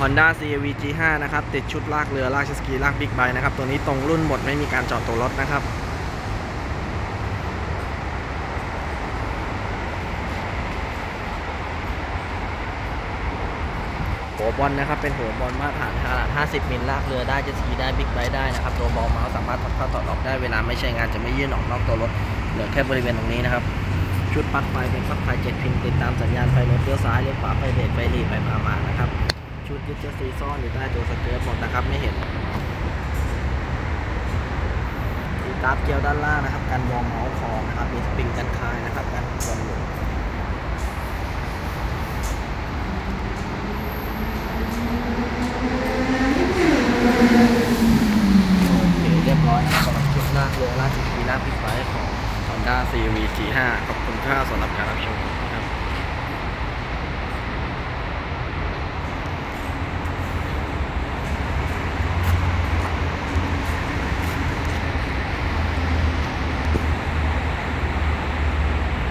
Honda CRV G5 นะครับ ติดชุดลากเรือ ลากชสกีลากบิ๊กไบค์นะครับ ตัวนี้ตรงรุ่นหมดไม่มีการจอดตัวรถนะครับ หัวบอลนะครับ เป็นหัวบอลมาตรฐานขนาด 50 มิลลากเรือได้เจ็ตสกีได้บิ๊กไบค์ได้นะครับ ตัวบอลเมาส์สามารถถอดเข้าถอดออกได้เวลาไม่ใช้งานจะไม่ยื่นออกนอกตัวรถ เหลือแค่บริเวณตรงนี้นะครับชุดปลั๊กไฟเป็นปลั๊กไฟเจ็ดพินติดตามสัญญาณไฟรถเลี้ยวซ้ายเลี้ยวขวาไฟเบรกไฟหลีไฟพามานะครับ กิ๊บจะซีซ่อนอยู่ใต้ตัวสเกิร์ตหมดนะครับไม่เห็นมีตาร์ทเกียวด้านล่างนะครับการวอร์มเมาส์คอนะครับมีสปริงกันคายนะครับการวอร์มหเรียบร้อยนะสหรับชุดลาเรือลากจีพีลาพิเศษของ Honda CRV G5 ขอบคุณค่าสำหรับการรับชม